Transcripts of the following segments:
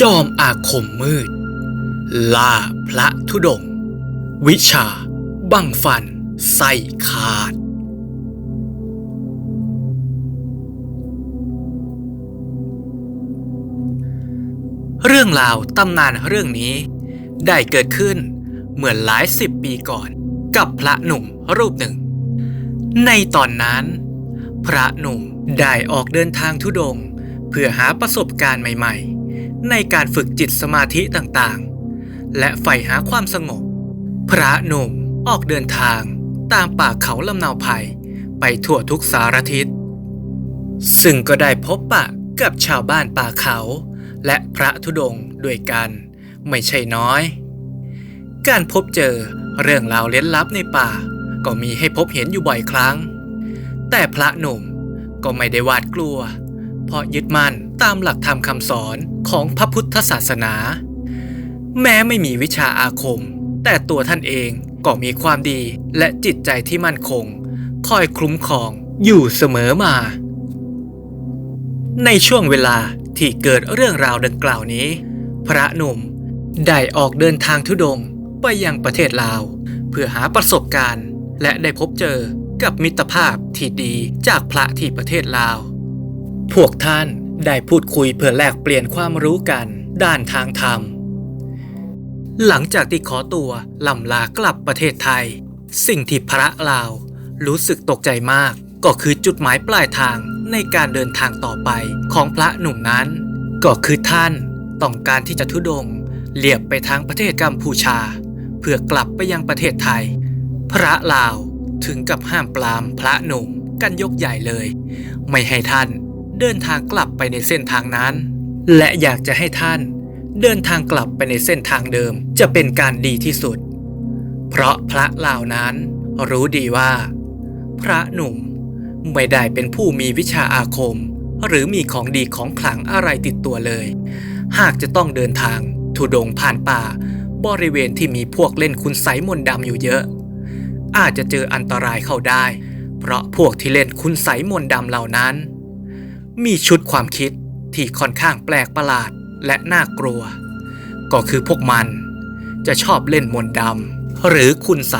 จอมอาคมมืด ล่าพระธุดงค์วิชา บังฟัน ไส้ขาด เรื่องราวตำนานเรื่องนี้ ได้เกิดขึ้นเมื่อหลายสิบปีก่อนกับพระหนุ่มรูปหนึ่ง ในตอนนั้น พระหนุ่มได้ออกเดินทางทุดงค์เพื่อหาประสบการณ์ใหม่ ๆ ในการฝึกจิตสมาธิต่างๆ และใฝ่หาความสงบ พระหนุ่มออกเดินทางตามป่าเขาลำนาวไผ่ไปทั่วทุกสารทิศ ซึ่งก็ได้พบปะกับชาวบ้านป่าเขา และพระธุดงค์ด้วยกันไม่ใช่น้อย การพบเจอเรื่องราวเล้นลับในป่า ก็มีให้พบเห็นอยู่บ่อยครั้ง แต่พระหนุ่มก็ไม่ได้หวาดกลัว เพราะยึดมั่นตามหลักธรรมคำสอนของพระพุทธศาสนา แม้ไม่มีวิชาอาคม แต่ตัวท่านเองก็มีความดีและจิตใจที่มั่นคง คอยคุ้มครองอยู่เสมอมา ในช่วงเวลาที่เกิดเรื่องราวดังกล่าวนี้ พระหนุ่มได้ออกเดินทางทุดงไปยังประเทศลาว เพื่อหาประสบการณ์ และได้พบเจอกับมิตรภาพที่ดีจากพระที่ประเทศลาว พวกท่านได้พูดคุยเพื่อแลกเปลี่ยนความรู้กันด้านทางธรรม หลังจากที่ขอตัวลำลากลับประเทศไทย สิ่งที่พระลาวรู้สึกตกใจมากก็คือจุดหมายปลายทางในการเดินทางต่อไปของพระหนุ่มนั้น ก็คือท่านต้องการที่จะทุดงเลียบไปทางประเทศกัมพูชา เพื่อกลับไปยังประเทศไทย พระลาวถึงกับห้ามปรามพระหนุ่มกันยกใหญ่เลย ไม่ให้ท่าน เดินทางกลับไปในเส้นทางนั้น และอยากจะให้ท่านเดินทางกลับไปในเส้นทางเดิมจะเป็นการดีที่สุด เพราะพระเหล่านั้นรู้ดีว่า พระหนุ่มไม่ได้เป็นผู้มีวิชาอาคม หรือมีของดีของขลังอะไรติดตัวเลย หากจะต้องเดินทางทุดงผ่านป่า บริเวณที่มีพวกเล่นคุณไสยมนต์ดำอยู่เยอะ อาจจะเจออันตรายเข้าได้ เพราะพวกที่เล่นคุณไสยมนต์ดำเหล่านั้น มีชุดความคิดที่ค่อนข้างแปลกประหลาดและน่ากลัว ก็คือพวกมันจะชอบเล่นมนต์ดำหรือคุณใส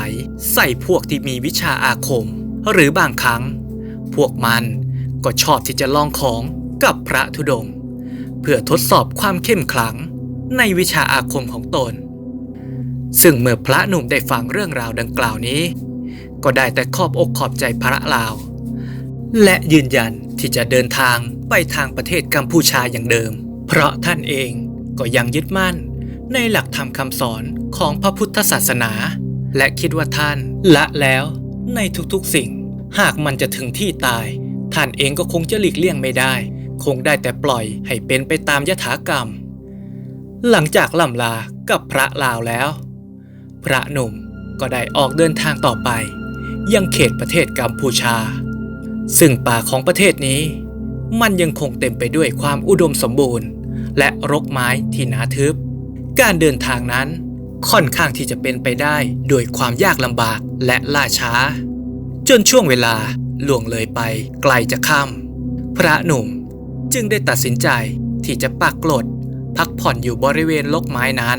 ใส่พวกที่มีวิชาอาคม หรือบางครั้ง พวกมันก็ชอบที่จะลองของกับพระธุดง เพื่อทดสอบความเข้มขลังในวิชาอาคมของตน ซึ่งเมื่อพระหนุ่มได้ฟังเรื่องราวดังกล่าวนี้ ก็ได้แต่ขอบอกขอบใจพระลาว และยืนยันที่จะเดินทางไปทางประเทศกัมพูชาอย่างเดิม เพราะท่านเองก็ยังยึดมั่น ในหลักธรรมคำสอนของพระพุทธศาสนา และคิดว่าท่านละแล้วในทุกๆสิ่ง หากมันจะถึงที่ตาย ท่านเองก็คงจะหลีกเลี่ยงไม่ได้ คงได้แต่ปล่อยให้เป็นไปตามยถากรรม หลังจากล่ำลากับพระลาวแล้ว พระหนุ่มก็ได้ออกเดินทางต่อไป ยังเขตประเทศกัมพูชา ซึ่งป่าของประเทศนี้ มันยังคงเต็มไปด้วยความอุดมสมบูรณ์ และรกไม้ที่หนาทึบ การเดินทางนั้นค่อนข้างที่จะเป็นไปได้โดยความยากลำบากและล่าช้า จนช่วงเวลาล่วงเลยไปไกลจะค่ำพระหนุ่มจึงได้ตัดสินใจที่จะปักกลดพักผ่อนอยู่บริเวณลกไม้นั้น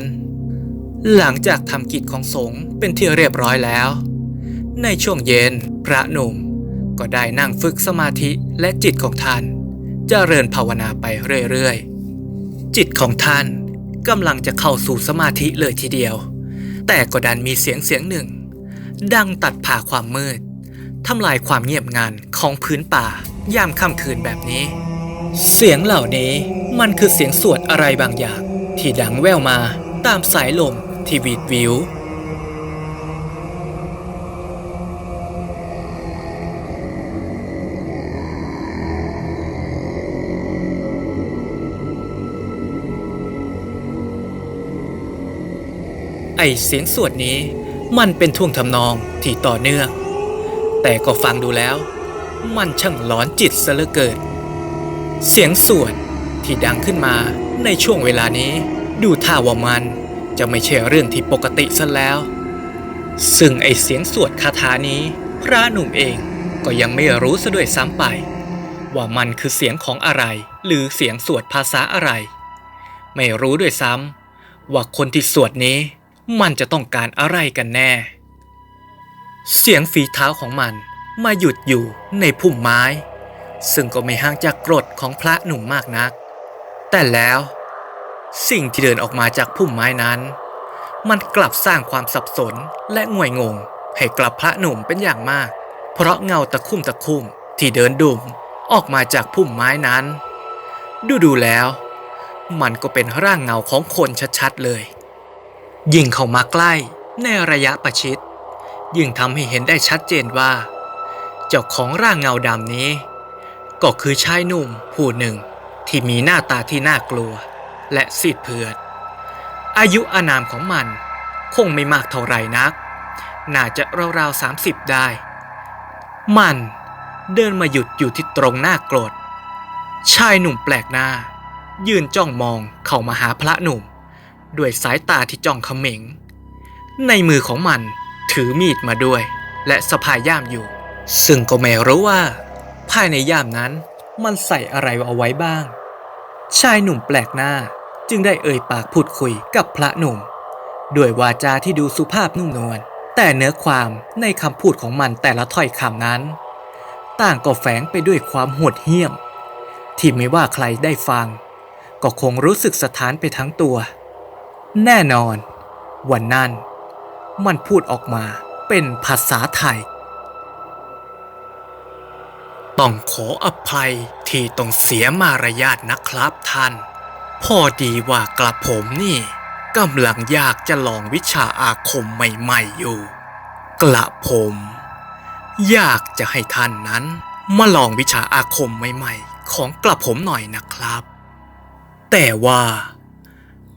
หลังจากทำกิจของสงฆ์เป็นที่เรียบร้อยแล้ว ในช่วงเย็นพระหนุ่ม ก็ได้นั่งฝึกสมาธิและจิตของท่านเจริญภาวนาไปเรื่อยๆ จิตของท่านกำลังจะเข้าสู่สมาธิเลยทีเดียว แต่ก็ดันมีเสียงเสียงหนึ่ง ดังตัดผ่าความมืดทำลายความเงียบงันของพื้นป่ายามค่ำคืนแบบนี้ เสียงเหล่านี้มันคือเสียงสวดอะไรบางอย่าง ที่ดังแว่วมาตามสายลมที่วีดวิว ไอเสียงสวดนี้ มันเป็นท่วงทำนองที่ต่อเนื่อง แต่ก็ฟังดูแล้ว มันช่างหลอนจิตซะเหลือเกินเสียงสวดที่ดังขึ้นมาในช่วงเวลานี้ ดูท่าว่ามันจะไม่ใช่เรื่องที่ปกติซะแล้ว ซึ่งไอเสียงสวดคาถานี้ พระหนุ่มเองก็ยังไม่รู้ซะด้วยซ้ำไป ว่ามันคือเสียงของอะไร หรือเสียงสวดภาษาอะไร ไม่รู้ด้วยซ้ำว่าคนที่สวดนี้ มันจะต้องการอะไรกันแน่ เสียงฝีเท้าของมันมาหยุดอยู่ในพุ่มไม้ ซึ่งก็ไม่ห่างจากกรดของพระหนุ่มมากนัก แต่แล้วสิ่งที่เดินออกมาจากพุ่มไม้นั้น มันกลับสร้างความสับสนและงวยงง ให้กลับพระหนุ่มเป็นอย่างมาก เพราะเงาตะคุ่มตะคุ่มที่เดินดุมออกมาจากพุ่มไม้นั้น ดูดูแล้ว มันก็เป็นร่างเงาของคนชัดๆเลย ยิ่งเข้ามาใกล้ในระยะประชิด ยิ่งทำให้เห็นได้ชัดเจนว่า เจ้าของร่างเงาดำนี้ ก็คือชายหนุ่มผู้หนึ่งที่มีหน้าตาที่น่ากลัว และซีดเผือด อายุอานามของมันคงไม่มากเท่าไหร่นัก น่าจะราวๆ30ได้ มันเดินมาหยุดอยู่ที่ตรงหน้ากรดชายหนุ่มแปลกหน้า ยืนจ้องมองเข้ามาหาพระหนุ่ม ด้วยสายตาที่จ้องเขม็ง ในมือของมันถือมีดมาด้วย และสะพายย่ามอยู่ ซึ่งก็ไม่รู้ว่า ภายในย่ามนั้นมันใส่อะไรเอาไว้บ้าง ชายหนุ่มแปลกหน้าจึงได้เอ่ยปากพูดคุยกับพระหนุ่ม ด้วยวาจาที่ดูสุภาพนุ่มนวลแต่เนื้อความในคำพูดของมันแต่ละถ้อยคำนั้น ต่างก็แฝงไปด้วยความโหดเหี้ยม ที่ไม่ว่าใครได้ฟัง ก็คงรู้สึกสถานไปทั้งตัว แน่นอน วันนั้น มันพูดออกมาเป็นภาษาไทย ต้องขออภัยที่ต้องเสียมารยาทนะครับท่าน พอดีว่ากระผมนี่กำลังอยากจะลองวิชาอาคมใหม่ๆอยู่ กระผม อยากจะให้ท่านนั้น มาลองวิชาอาคมใหม่ๆ ของกระผมหน่อยนะครับ แต่ว่า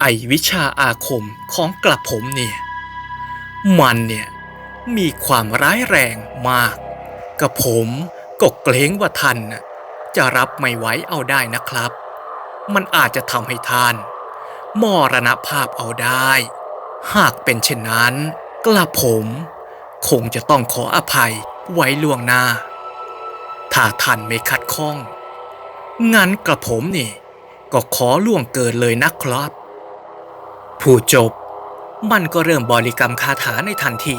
ไอวิชาอาคมของกระผมเนี่ย มันเนี่ย มีความร้ายแรงมาก กระผมก็เกรงว่าท่านจะรับไม่ไหวเอาได้นะครับ มันอาจจะทำให้ท่าน มรณภาพเอาได้ หากเป็นเช่นนั้น กระผมคงจะต้องขออภัยไว้ล่วงหน้า ถ้าท่านไม่ขัดข้อง งั้นกระผมนี่ ก็ขอล่วงเกินเลยนะครับ ผู้จบ มันก็เริ่มบริกรรมคาถาในทันที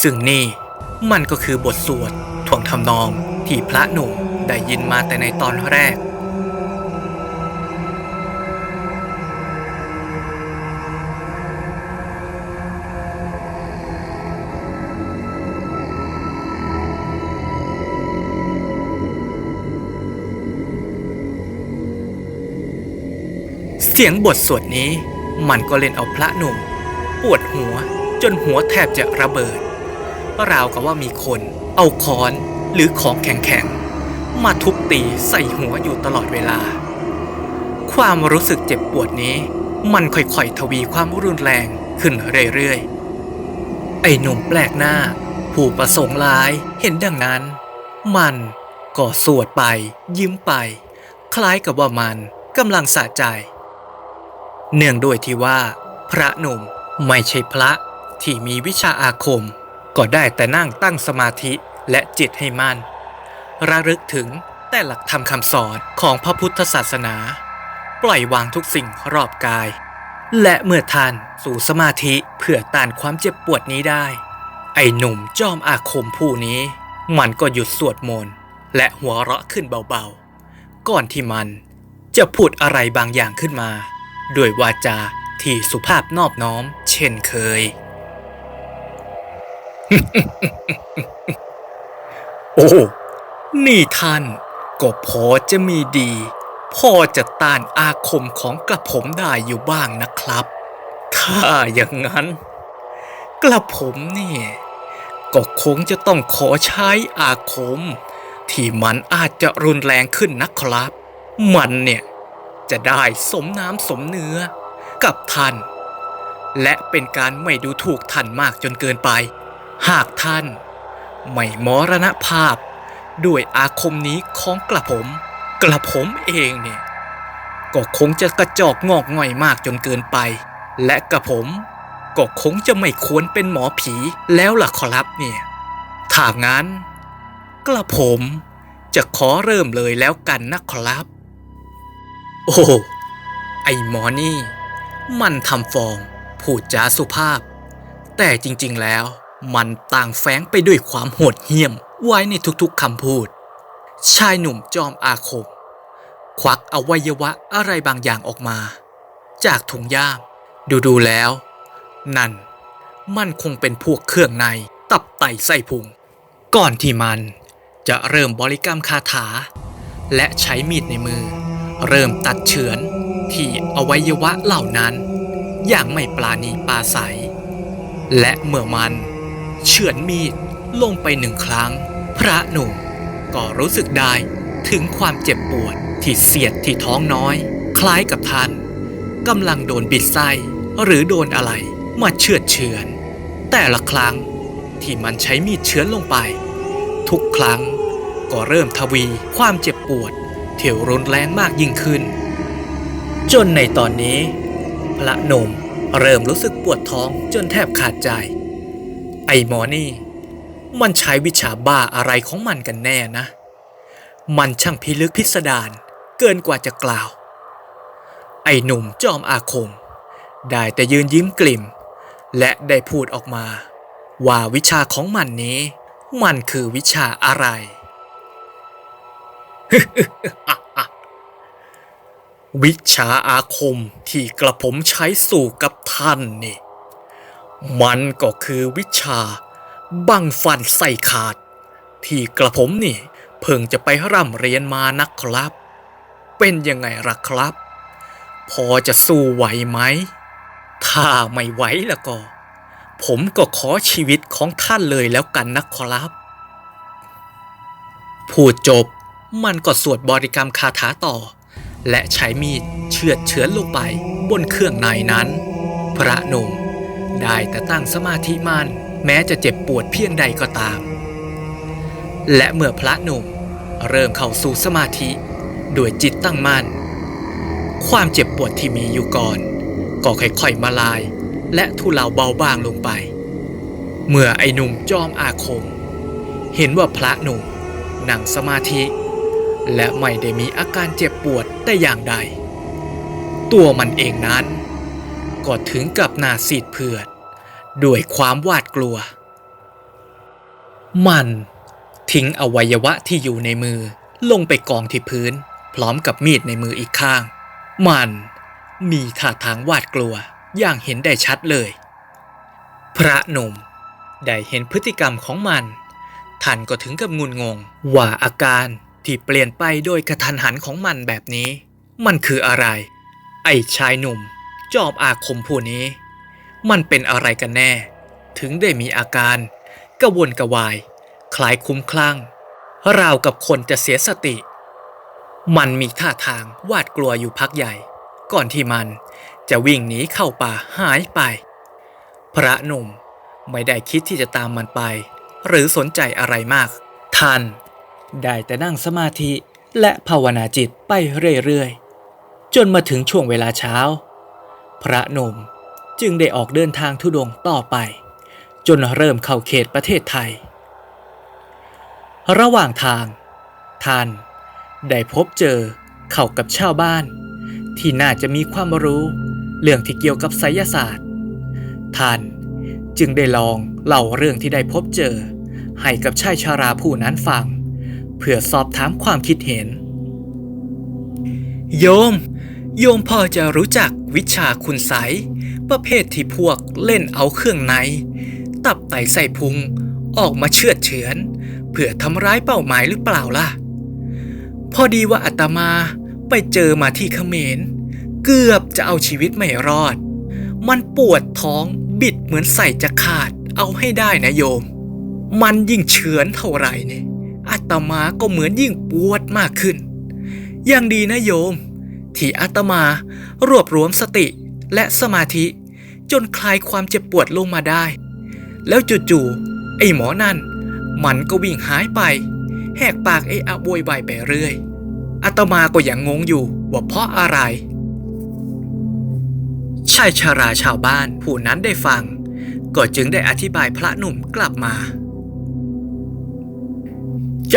ซึ่งนี่มันก็คือบทสวดถ่วงทำนองที่พระหนุ่มได้ยินมาแต่ในตอนแรกเสียงบทสวดนี้ มันก็เล่นเอาพระหนุ่ม ปวดหัวจนหัวแทบจะระเบิด ราวกับว่ามีคนเอาค้อนหรือของแข็งๆ มาทุบตีใส่หัวอยู่ตลอดเวลา ความรู้สึกเจ็บปวดนี้ มันค่อยๆทวีความรุนแรงขึ้นเรื่อยๆ ไอ้หนุ่มแปลกหน้า ผู้ประสงค์ร้ายเห็นดังนั้น มันก็สวดไปยิ้มไป คล้ายกับว่ามันกำลังสะใจ เนื่องด้วยที่ว่า พระหนุ่มไม่ใช่พระที่มีวิชาอาคม ก็ได้แต่นั่งตั้งสมาธิและจิตให้มั่น ระลึกถึงแต่หลักธรรมคำสอนของพระพุทธศาสนา ปล่อยวางทุกสิ่งรอบกาย และเมื่อท่านสู่สมาธิเพื่อต้านความเจ็บปวดนี้ได้ ไอ้หนุ่มจอมอาคมผู้นี้ มันก็หยุดสวดมนต์และหัวเราะขึ้นเบาๆ ก่อนที่มันจะพูดอะไรบางอย่างขึ้นมา ด้วยวาจาที่สุภาพนอบน้อม เช่นเคย โอ้ นี่ท่าน ก็พอจะมีดี พอจะต้านอาคมของกระผมได้อยู่บ้างนะครับ ถ้าอย่างนั้น กระผมเนี่ยก็คงจะต้องขอใช้อาคม ที่มันอาจจะรุนแรงขึ้นนะครับ มันเนี่ย จะได้สมน้ำสมเนื้อกับท่าน และเป็นการไม่ดูถูกท่านมากจนเกินไป หากท่านไม่มรณภาพ ด้วยอาคมนี้ของกระผม กระผมเองเนี่ยก็คงจะกระจอกงอกง่อยมากจนเกินไป และกระผมก็คงจะไม่ควรเป็นหมอผีแล้วล่ะขอรับเนี่ย ถ้างั้น กระผมจะขอเริ่มเลยแล้วกันนะครับ โอ้ไอ้หมอนี่ มันทำฟองพูดจาสุภาพ แต่จริงๆแล้ว มันต่างแฝงไปด้วยความโหดเหี้ยมไว้ในทุกๆคำพูด ชายหนุ่มจอมอาคม ควักอวัยวะอะไรบางอย่างออกมา จากถุงย่ามดูๆแล้ว นั่นมันคงเป็นพวกเครื่องในตับไตไส้พุง ก่อนที่มันจะเริ่มบริกรรมคาถา และใช้มีดในมือ เริ่มตัดเฉือนที่อวัยวะเหล่านั้น อย่างไม่ปลาณีปลาใส และเมื่อมันเฉือนมีดลงไปหนึ่งครั้ง พระหนุ่มก็รู้สึกได้ถึงความเจ็บปวดที่เสียดที่ท้องน้อย คล้ายกับท่านกำลังโดนบิดไส้หรือโดนอะไรมาเชือดเฉือน แต่ละครั้งที่มันใช้มีดเฉือนลงไป ทุกครั้งก็เริ่มทวีความเจ็บปวด ที่ยวรุนแรงมากยิ่งขึ้น จนในตอนนี้ พระนมเริ่มรู้สึกปวดท้องจนแทบขาดใจ ไอ้หมอนี่ มันใช้วิชาบ้าอะไรของมันกันแน่นะ มันช่างพิลึกพิสดารเกินกว่าจะกล่าว ไอ้หนุ่มจอมอาคม ได้แต่ยืนยิ้มกลิ่ม และได้พูดออกมา ว่าวิชาของมันนี้ มันคือวิชาอะไร วิชาอาคมที่กระผมใช้สู่กับท่านนี่ มันก็คือวิชาบังฟันใส่ขาด ที่กระผมนี่ เพิ่งจะไปร่ำเรียนมานะครับ เป็นยังไงล่ะครับ พอจะสู้ไหวไหม ถ้าไม่ไหวแล้วก็ ผมก็ขอชีวิตของท่านเลยแล้วกันนะครับ พูดจบ มันก็สวดบริกรรมคาถาต่อ และใช้มีดเชือดเฉือนลงไปบนเครื่องในนั้น พระหนุ่มได้แต่ตั้งสมาธิมันแม้จะเจ็บปวดเพียงใดก็ตาม และเมื่อพระหนุ่มเริ่มเข้าสู่สมาธิด้วยจิตตั้งมั่น ความเจ็บปวดที่มีอยู่ก่อน ก็ค่อยๆมาลาย และทุเลาเบาบางลงไป เมื่อไอ้หนุ่มจอมอาคม เห็นว่าพระหนุ่มนั่งสมาธิ และไม่ได้มีอาการเจ็บปวดแต่อย่างใด ตัวมันเองนั้น ก็ถึงกับหน้าซีดเผือด ด้วยความหวาดกลัว มันทิ้งอวัยวะที่อยู่ในมือลงไปกองที่พื้น พร้อมกับมีดในมืออีกข้าง มันมีท่าทางหวาดกลัวอย่างเห็นได้ชัดเลย พระหนุ่มได้เห็นพฤติกรรมของมัน ท่านก็ถึงกับงุนงงว่าอาการ ที่เปลี่ยนไปโดยกระทันหันของมันแบบนี้ มันคืออะไร ไอ้ชายหนุ่ม จอบอาคมผู้นี้ มันเป็นอะไรกันแน่ ถึงได้มีอาการกระวนกระวาย คล้ายคุ้มคลั่ง ราวกับคนจะเสียสติ มันมีท่าทางวาดกลัวอยู่พักใหญ่ ก่อนที่มันจะวิ่งหนีเข้าป่าหายไป พระหนุ่มไม่ได้คิดที่จะตามมันไป หรือสนใจอะไรมาก ท่าน ได้แต่นั่งสมาธิและภาวนาจิตไปเรื่อยๆ จนมาถึงช่วงเวลาเช้า พระหนุ่มจึงได้ออกเดินทางทุดงต่อไป จนเริ่มเข้าเขตประเทศไทย ระหว่างทาง ท่านได้พบเจอเข้ากับชาวบ้าน ที่น่าจะมีความรู้เรื่องที่เกี่ยวกับไสยศาสตร์ ท่านจึงได้ลองเล่าเรื่องที่ได้พบเจอ ให้กับชายชาราผู้นั้นฟัง เพื่อสอบถามความคิดเห็น โยม โยมพอจะรู้จักวิชาคุณไสยประเภทที่พวกเล่นเอาเครื่องใน ตับไตใส่พุงออกมาเชือดเฉือนเพื่อทำร้ายเป้าหมายหรือเปล่าล่ะ พอดีว่าอาตมาไปเจอมาที่เขมร เกือบจะเอาชีวิตไม่รอด มันปวดท้องบิดเหมือนใส่จะขาดเอาให้ได้นะโยม มันยิ่งเฉือนเท่าไหร่เนี่ย อาตมาก็เหมือนยิ่งปวดมากขึ้น ยังดีนะโยม ที่อาตมารวบรวมสติและสมาธิ จนคลายความเจ็บปวดลงมาได้ แล้วจู่ๆไอ้หมอนั่น มันก็วิ่งหายไป แหกปากไอ้อะโวยวายไปเรื่อยอาตมาก็ยังงงอยู่ว่าเพราะอะไรชายชาราชาวบ้านผู้นั้นได้ฟัง ก็จึงได้อธิบายพระหนุ่มกลับมา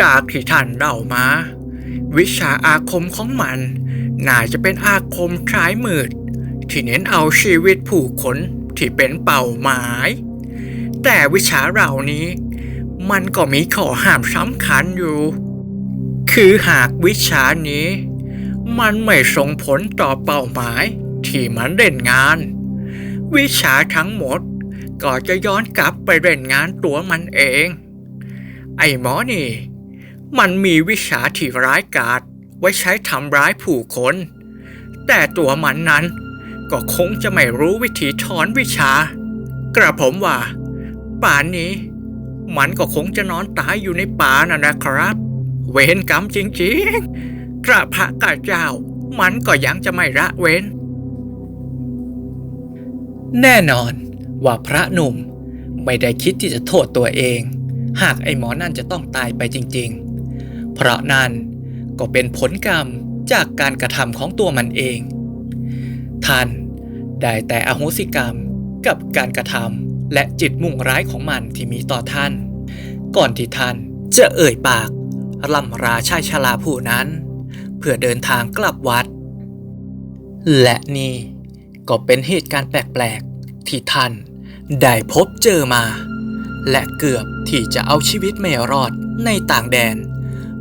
จากที่ท่านเล่ามา วิชาอาคมของมัน น่าจะเป็นอาคมคล้ายมืด ที่เน้นเอาชีวิตผู้คนที่เป็นเป้าหมาย แต่วิชาเหล่านี้ มันก็มีข้อห้ามสำคัญอยู่ คือหากวิชานี้ มันไม่ส่งผลต่อเป้าหมายที่มันเล่นงาน วิชาทั้งหมดก็จะย้อนกลับไปเล่นงานตัวมันเอง ไอ้หมอนี่ มันมีวิชาที่ร้ายกาจไว้ใช้ทำร้ายผู้คน แต่ตัวมันนั้นก็คงจะไม่รู้วิธีถอนวิชา กระผมว่า ป่านนี้ มันก็คงจะนอนตายอยู่ในป่าน่ะนะครับ เวรกรรมจริงๆพระพระกาเจ้า มันก็ยังจะไม่ละเว้น แน่นอนว่าพระหนุ่มไม่ได้คิดที่จะโทษตัวเอง หากไอ้หมอนั่นจะต้องตายไปจริง ๆ เพราะนั่นก็เป็นผลกรรมจากการกระทำของตัวมันเอง ท่านได้แต่อโหสิกรรมกับการกระทำและจิตมุ่งร้ายของมันที่มีต่อท่าน ก่อนที่ท่านจะเอ่ยปากล่ำราชายชราผู้นั้น เพื่อเดินทางกลับวัด และนี่ก็เป็นเหตุการณ์แปลกๆ ที่ท่านได้พบเจอมา และเกือบที่จะเอาชีวิตไม่รอดในต่างแดน